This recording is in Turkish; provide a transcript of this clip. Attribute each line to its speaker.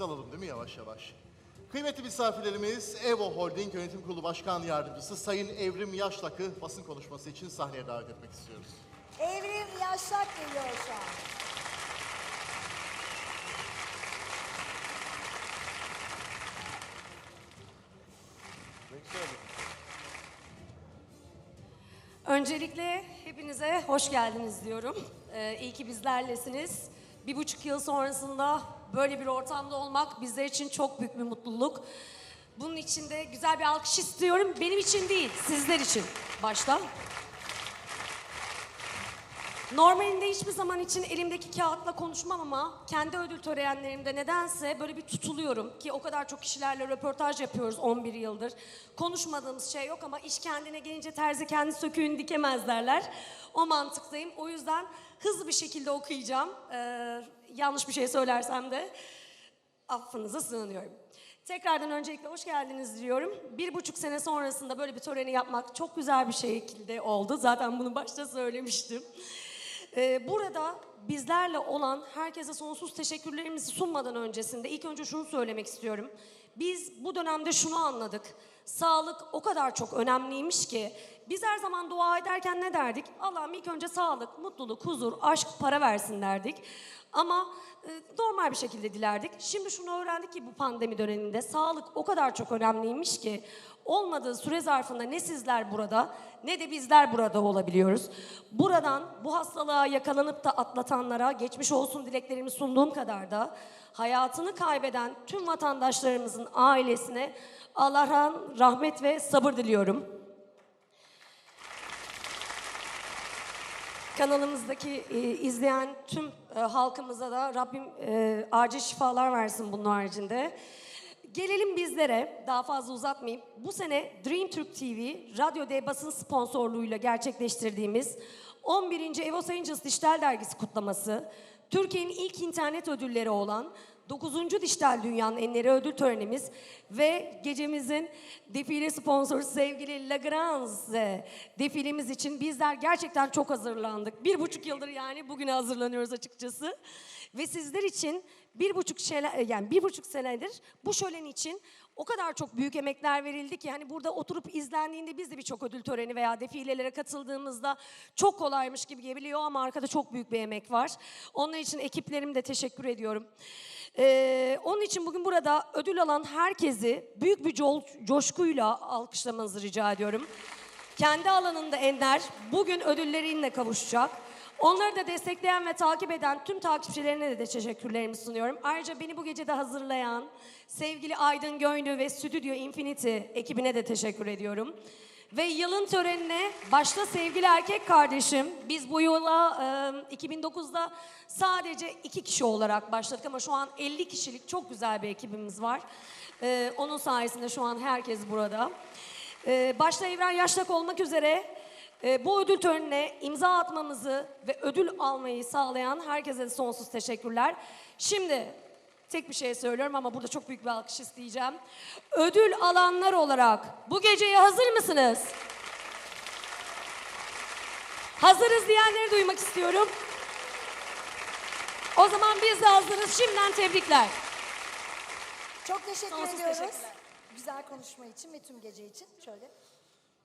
Speaker 1: alalım değil mi yavaş yavaş? Kıymetli misafirlerimiz Evo Holding Yönetim Kurulu Başkan Yardımcısı Sayın Evrim Yaşlak'ı basın konuşması için sahneye davet etmek istiyoruz.
Speaker 2: Evrim Yaşak geliyor şu an.
Speaker 3: Öncelikle hepinize hoş geldiniz diyorum. Ee, iyi ki bizlerlesiniz. Bir buçuk yıl sonrasında böyle bir ortamda olmak bizler için çok büyük bir mutluluk. Bunun için de güzel bir alkış istiyorum. Benim için değil, sizler için başta. Normalinde hiçbir zaman için elimdeki kağıtla konuşmam ama kendi ödül törenlerimde nedense böyle bir tutuluyorum ki o kadar çok kişilerle röportaj yapıyoruz 11 yıldır. Konuşmadığımız şey yok ama iş kendine gelince terzi kendi söküğünü dikemez derler. O mantıktayım. O yüzden hızlı bir şekilde okuyacağım. Ee, yanlış bir şey söylersem de affınıza sığınıyorum. Tekrardan öncelikle hoş geldiniz diyorum. Bir buçuk sene sonrasında böyle bir töreni yapmak çok güzel bir şekilde oldu. Zaten bunu başta söylemiştim. Ee, burada bizlerle olan herkese sonsuz teşekkürlerimizi sunmadan öncesinde ilk önce şunu söylemek istiyorum. Biz bu dönemde şunu anladık. Sağlık o kadar çok önemliymiş ki biz her zaman dua ederken ne derdik? Allah'ım ilk önce sağlık, mutluluk, huzur, aşk, para versin derdik. Ama e, normal bir şekilde dilerdik. Şimdi şunu öğrendik ki bu pandemi döneminde sağlık o kadar çok önemliymiş ki olmadığı süre zarfında ne sizler burada ne de bizler burada olabiliyoruz. Buradan bu hastalığa yakalanıp da atlatanlara geçmiş olsun dileklerimi sunduğum kadar da hayatını kaybeden tüm vatandaşlarımızın ailesine Allah'tan rahmet ve sabır diliyorum. Kanalımızdaki e, izleyen tüm e, halkımıza da Rabbim e, acil şifalar versin bunun haricinde. Gelelim bizlere, daha fazla uzatmayayım. Bu sene Dream Türk TV, Radyo D basın sponsorluğuyla gerçekleştirdiğimiz 11. Evos Angels Dijital Dergisi kutlaması, Türkiye'nin ilk internet ödülleri olan 9. Dijital Dünya'nın Enleri Ödül Törenimiz ve gecemizin defile sponsoru sevgili Lagrange defilemiz için bizler gerçekten çok hazırlandık. Bir buçuk yıldır yani bugüne hazırlanıyoruz açıkçası. Ve sizler için bir buçuk şele, yani bir buçuk senedir bu şölen için o kadar çok büyük emekler verildi ki hani burada oturup izlendiğinde biz de birçok ödül töreni veya defilelere katıldığımızda çok kolaymış gibi geliyor ama arkada çok büyük bir emek var. Onun için ekiplerim de teşekkür ediyorum. Ee, onun için bugün burada ödül alan herkesi büyük bir co- coşkuyla alkışlamanızı rica ediyorum. Kendi alanında Ender bugün ödülleriyle kavuşacak. Onları da destekleyen ve takip eden tüm takipçilerine de teşekkürlerimi sunuyorum. Ayrıca beni bu gecede hazırlayan sevgili Aydın Göynü ve Stüdyo Infinity ekibine de teşekkür ediyorum. Ve yılın törenine başta sevgili erkek kardeşim, biz bu yola e, 2009'da sadece iki kişi olarak başladık ama şu an 50 kişilik çok güzel bir ekibimiz var. E, onun sayesinde şu an herkes burada. E, başta Evren Yaşlak olmak üzere e, bu ödül törenine imza atmamızı ve ödül almayı sağlayan herkese sonsuz teşekkürler. Şimdi tek bir şey söylüyorum ama burada çok büyük bir alkış isteyeceğim. Ödül alanlar olarak bu geceye hazır mısınız? Hazırız diyenleri duymak istiyorum. O zaman biz de hazırız. Şimdiden tebrikler.
Speaker 2: Çok teşekkür
Speaker 3: Sonsuz
Speaker 2: ediyoruz.
Speaker 3: teşekkürler.
Speaker 2: Güzel konuşma için ve tüm gece için. Şöyle.